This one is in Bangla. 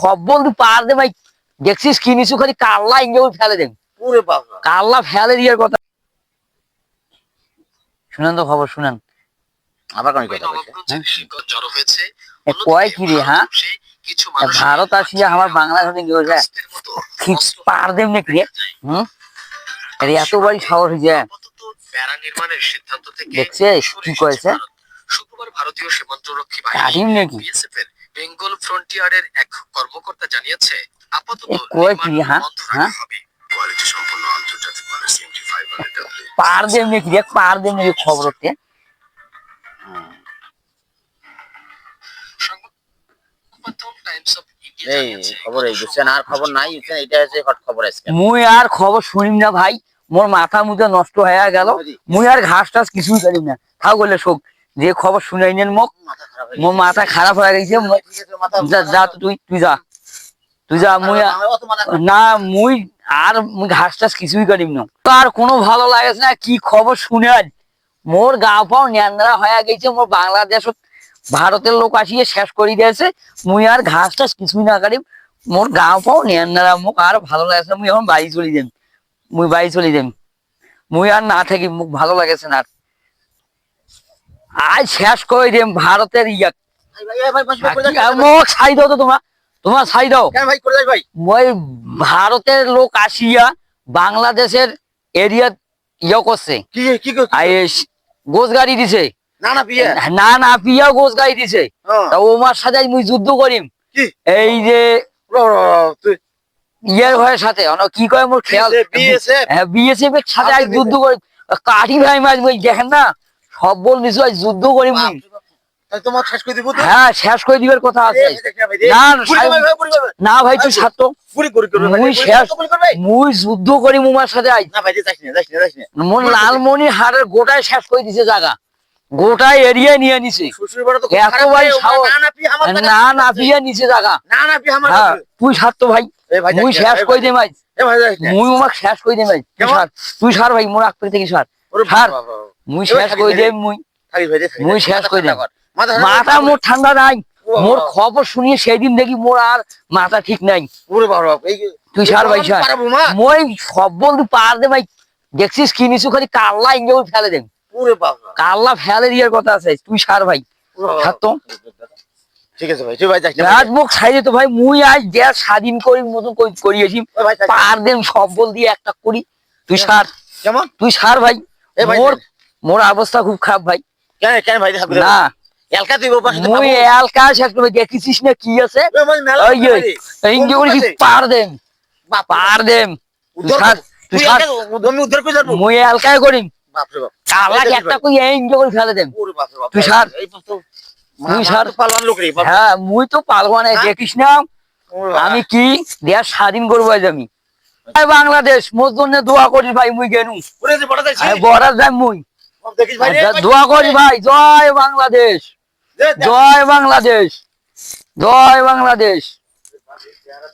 সব বন্ধু পার দে ভাই। দেখছিস কি নিছু? খালি কাল্লা ইঞ্জে ফেলে দেন। ওরে বাবা কাল্লা ফেলে দিয়ার কথা। শুনেন তো খবর শুনেন। আবার কোন কথা বলছে। হ্যাঁ? জড়ো হয়েছে এ কয় কি রে হ্যাঁ? ভারত আসিয়া আমার বাংলাদেশে গেছে মানুষের মতো ঠিক পার দেম নাকি রে? হুম? আরে এত বাড়ি হয়েছে। নির্মাণের সিদ্ধান্ত থেকে দেখছিস কি কয়েছে শুক্রবার ভারতীয় সীমান্তরক্ষী বাহিনী বিএসএফ এর বেঙ্গল ফ্রন্টিয়ারের এক কর্মকর্তা জানিয়েছে আপাতত হ্যাঁ? বন্ধ রাখা হ্যাঁ? হবে। কোয়ালিটি সম্পন্ন আন্তর্জাতিক সিএমটি পার দেম নাকি রে পার দেম নাকি খবর হচ্ছে? সংবাদ টাইমস অফ ইন্ডিয়া এই জানিয়েছে খবর এই বুঝছেন আর খবর নাই বুঝছেন এটা হচ্ছে হট খবর আজকে। মুই আর খবর শুনিম না ভাই মোর মাথা মুথা নষ্ট হয়ে গেল মুই আর ঘাস টাস কিছুই করিম না। থাও বলে শোক। যে খবর শুনাই নেন মোক মোর মাথা খারাপ হয়ে গেছে যা তুই তুই যা তুই যা, মুই। না, মুই আর ঘাস টাস কিছুই করিম না তার কোনো ভালো লাগে না, কি খবর শুনে আজ মোর গা পাও ন্যান্দ্রা হয়ে গেছে, মোর বাংলাদেশ, ভারতের লোক আসিয়ে শেষ করে দিয়েছে, মুই আর ঘাস টাস কিছুই না করিম মোর গা পাও ন্যান্দ্রা মুখ আর ভালো লাগছে না, মুই এখন বাড়ি চলে যাম মুই বাড়ি চলে যাম মুই আর না থাকি মুখ ভালো লাগেছে না আর। আজ শেষ করে দিম ভারতের ইয়া। মুখ ছাই দাও তো তোমার তোমার ছাই দাও। ওই ভারতের লোক আসিয়া বাংলাদেশের এরিয়া ইয়ে করছে। গোস গাড়ি দিছে। না না পিয়া। গোস গাড়ি দিছে। তা ওমার সাথে মুই যুদ্ধ করিম। এই যে ইয়ের ভয়ের সাথে কি কয় মোর খেয়াল? BSF? হ্যাঁ বিএসএফ এর সাথে আজ যুদ্ধ করি কাঠি ভাই মাছ মুই দেখেন না? সব যুদ্ধ করে তো? হ্যাঁ শেষ করে দিবার কথা আছে। না ভাই, তুই আচ্ছা। ছাত্র মুই যুদ্ধ করি মুমার সাথে আজ না মোর লালমনি হারের গোটায় শেষ করে দিছে জায়গা। এরিয়া নিয়ে নিছে। এত ভাই না না। পিয়া নিছে জায়গা। হ্যাঁ। তুই সার ভাই। মুই শেষ করে দে ভাই। মুই উমাক শেষ করে দে ভাই। তুই? সার তুই সার ভাই মোর আগ থেকে সার। বাবা। মুই শেষ করে দে। মুই মুই শেষ করে দে। মাথা মোর ঠান্ডা নাই। মোর। খবর শুনিয়ে সেদিন দেখি মোর আর মাথা ঠিক নাই। তুই সার ভাই সার। মই সব বন্ধু পার দে ভাই। দেখছিস কি নিছু? খালি কাল্লা ইঞ্জে ফেলে দেন। ওরে বাবা, কাল্লা ফেলে দিয়ার কথা আছে। তুই সার ভাই। ঠিক আছে ভাই তুই ভাই যাস না, তো ভাই। মুই আজ স্বাধীন করি মতন করিয়েছি। পার দেন সব বল দিয়ে একটা করি। তুই সার। কেমন? তুই সার ভাই, মোর মোর অবস্থা খুব খারাপ ভাই। কেন কেন ভাই না? এলকা তুই ওর পাশে তো মুই এলকা শেষ করে দেখেছিস না কি আছে। ভাই, ভাই। করি পার পার উদ্ধার আমি করে যাব। মুই করিম। একটা কই করে ফেলে। তুই সার। তুই সার। লোক হ্যাঁ মুই তো? দেখিস না। কি? দেয়া স্বাধীন করব আমি। বাংলাদেশ মোর জন্য দোয়া করিস ভাই মুই গেনু। বড় বড়ার যাই মুই। আচ্ছা। দোয়া করি ভাই জয় বাংলাদেশ। জয় বাংলাদেশ। জয় বাংলাদেশ। চেহারা